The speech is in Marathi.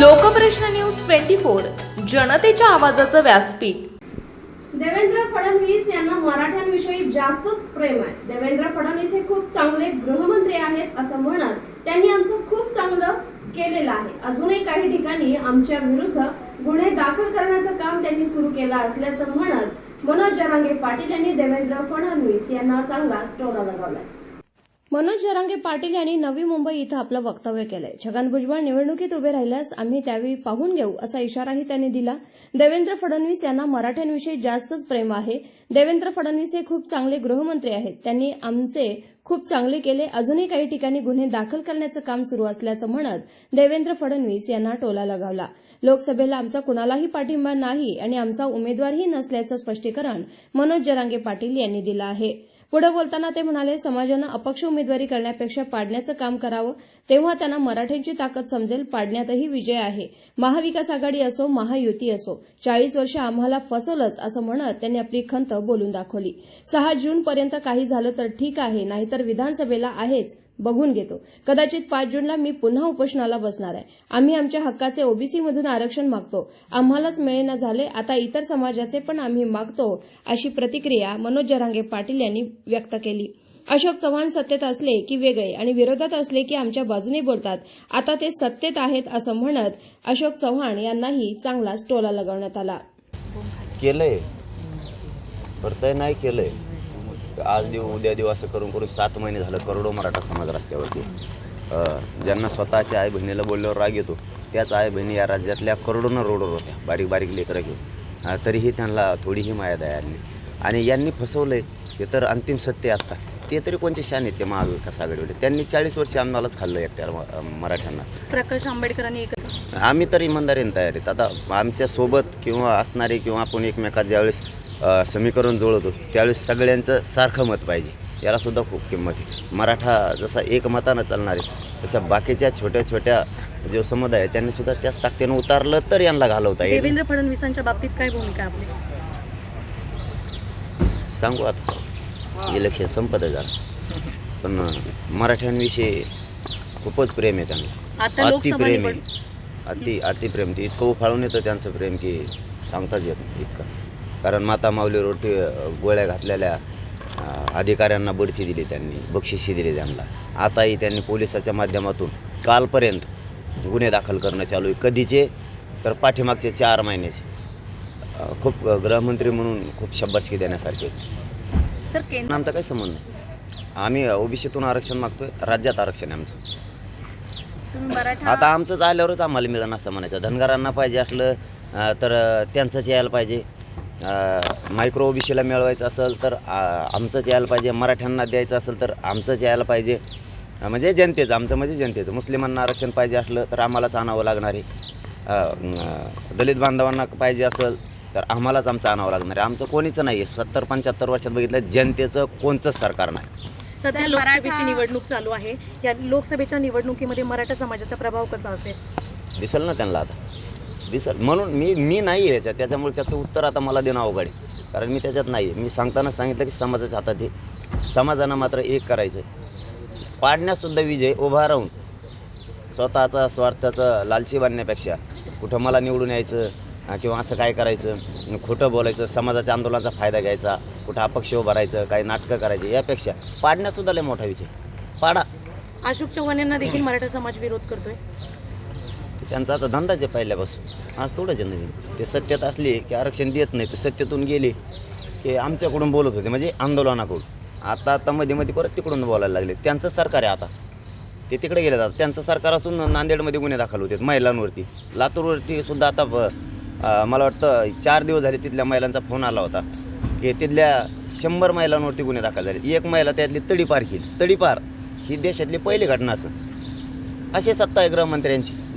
लोकप्रश्न न्यूज ट्वेंटी फोर जनतेच्या आवाजाचं व्यासपीठ. देवेंद्र फडणवीस यांना मराठ्यांविषयी जास्तच प्रेम आहे. देवेंद्र फडणवीस हे खूप चांगले गृहमंत्री आहेत असं म्हणत त्यांनी आमचं खूप चांगलं केलेलं आहे. अजूनही काही ठिकाणी आमच्या विरुद्ध गुन्हे दाखल करण्याचं काम त्यांनी सुरू केलं असल्याचं म्हणत मनोज जरांगे पाटील यांनी देवेंद्र फडणवीस यांना चांगलाच टोला लगावलाय. मनोज जरांगे पाटील यांनी नवी मुंबई इथं आपलं वक्तव्य केलंय. छगन भुजबळ निवडणुकीत उभे राहिल्यास आम्ही त्यावेळी पाहून घेऊ असा इशाराही त्यांनी दिला. देवेंद्र फडणवीस यांना मराठ्यांविषयी जास्तच प्रेम आहे. देवेंद्र फडणवीस हे खूप चांगले गृहमंत्री आहेत. त्यांनी आमचे खूप चांगले केले. अजूनही काही ठिकाणी गुन्हे दाखल करण्याचं काम सुरू असल्याचं म्हणत देवेंद्र फडणवीस यांना टोला लगावला. लोकसभेला आमचा कुणालाही पाठिंबा नाही आणि आमचा उमेदवारही नसल्याचं स्पष्टीकरण मनोज जरांगे पाटील यांनी दिलं आहे. पुढे बोलताना ते म्हणाले समाजानं अपक्ष उमेदवारी करण्यापेक्षा पाडण्याचं काम करावं तेव्हा त्यांना मराठ्यांची ताकद समजेल पाडण्यातही विजय आहे. महाविकास आघाडी असो महायुती असो चाळीस वर्ष आम्हाला फसवलंच असं म्हणत त्यांनी आपली खंत बोलून दाखवली. सहा जूनपर्यंत काही झालं तर ठीक आहे नाहीतर विधानसभेला आहेच बघून घेतो. कदाचित पाच जूनला मी पुन्हा उपोषणाला बसणार आहे. आम्ही आमच्या हक्काचे ओबीसी मधून आरक्षण मागतो. आम्हालाच मिळेना झाले आता इतर समाजाचे पण आम्ही मागतो अशी प्रतिक्रिया मनोज जरांगे पाटील यांनी व्यक्त केली. अशोक चव्हाण सत्तेत असले की वेगळे आणि विरोधात असले की आमच्या बाजूने बोलतात. आता ते सत्तेत आहेत असं म्हणत अशोक चव्हाण यांनाही चांगलाच टोला लगावण्यात आला. केलंय. नाही केलंय. आज देऊ उद्या देऊ असं करून करून सात महिने झालं करोडो मराठा समाज रस्त्यावरती. ज्यांना स्वतःच्या आई बहिणीला बोलल्यावर राग येतो त्याच आई बहिणी या राज्यातल्या करोडोनं रोडवर होत्या बारीक बारीक लेकरं घेऊन. तरीही त्यांना थोडीही माया दया नाही. आणि यांनी फसवलंय ते तर अंतिम सत्य आहे आत्ता. ते तरी कोणते शान आहेत ते महाविकास आघाडीवाले? त्यांनी चाळीस वर्ष आम्हालाच खाल्लं एकट्या मराठ्यांना. प्रकाश आंबेडकरांनी आम्ही तर इमानदारीने तयार आहेत. आता आमच्यासोबत किंवा असणारे किंवा आपण एकमेकात ज्यावेळेस समीकरण जुळवतो त्यावेळेस सगळ्यांचं सारखं मत पाहिजे. याला सुद्धा खूप किंमत आहे. मराठा जसा एक मतानं चालणार आहे तशा बाकीच्या छोट्या छोट्या जो समुदाय आहे त्यांनी सुद्धा त्याच ताकदीनं उतारलं तर यांना घालवता येईल. देवेंद्र फडणवीसांच्या बाबतीत काय भूमिका आपली? सांगू आता. इलेक्शन संपत आहे जरा. पण मराठ्यांविषयी खूपच प्रेम आहे त्यांना. अति प्रेम आहे. अति अति प्रेम. ते इतकं उफाळून येतं त्यांचं प्रेम की सांगताच येत नाही इतकं. कारण माता माऊलीवरती गोळ्या घातलेल्या अधिकाऱ्यांना बढती दिली त्यांनी बक्षिशी दिली त्यांना. आताही त्यांनी पोलिसाच्या माध्यमातून कालपर्यंत गुन्हे दाखल करणं चालू आहे. कधीचे? तर पाठीमागचे चार महिन्याचे. खूप गृहमंत्री म्हणून खूप शब्बासकी देण्यासारखे. सर केंद्र आमचा काही संबंध नाही. आम्ही ओबीसीतून आरक्षण मागतोय राज्यात आरक्षण आहे आमचं. आता आमचंच आल्यावरच आम्हाला मिळणं असं म्हणायचं. धनगरांना पाहिजे असलं तर त्यांचंच यायला पाहिजे. मायक्रो ओबीसीला मिळवायचं असेल तर आमचंच यायला पाहिजे मराठ्यांना द्यायचं असेल तर आमचंच यायला पाहिजे. म्हणजे जनतेचं आमचं म्हणजे जनतेचं. मुस्लिमांना आरक्षण पाहिजे असलं तर आम्हालाच आणावं लागणार आहे. दलित बांधवांना पाहिजे असेल तर आम्हालाच आमचं आणावं लागणार आहे. आमचं कोणीच नाही आहे. सत्तर पंच्याहत्तर वर्षात बघितलं जनतेचं कोणचंच सरकार नाही. सध्या लोकसभेची निवडणूक चालू आहे. या लोकसभेच्या निवडणुकीमध्ये मराठा समाजाचा प्रभाव कसा असेल? दिसेल ना त्यांना आता. दिसल म्हणून मी मी नाही आहे याच्यात. त्याच्यामुळे त्याचं उत्तर आता मला देणं अवघड आहे. कारण मी त्याच्यात नाही आहे. मी सांगताना सांगितलं की समाजाच्या हातात आहे समाजानं मात्र एक करायचं आहे पाडण्यासुद्धा विजय उभा राहून स्वतःचा स्वार्थाचं लालची बांधण्यापेक्षा कुठं मला निवडून यायचं किंवा असं काय करायचं खोटं बोलायचं समाजाच्या आंदोलनाचा फायदा घ्यायचा कुठं अपक्ष उभारायचं काही नाटकं करायची यापेक्षा पाडण्यासुद्धा लय मोठा विषय पाडा. अशोक चव्हाण यांना देखील मराठा समाज विरोध करतोय. त्यांचा आता धंदाच आहे पहिल्यापासून. आज थोडंच आहे नवीन ते सत्यात असले की आरक्षण देत नाही तर सत्यातून गेले की आमच्याकडून बोलत होते म्हणजे आंदोलनाकडून. आता आता मध्ये मध्ये परत तिकडून बोलायला लागले. त्यांचं सरकार आहे आता. ते तिकडे गेले जातात त्यांचं सरकार असून नांदेडमध्ये गुन्हे दाखल होते महिलांवरती. लातूरवरती सुद्धा आता मला वाटतं चार दिवस झाले तिथल्या महिलांचा फोन आला होता की तिथल्या शंभर महिलांवरती गुन्हे दाखल झाले. एक महिला त्यातली तडीपार केली. तडीपार ही देशातली पहिली घटना असं. अशी सत्ता आहे गृहमंत्र्यांची.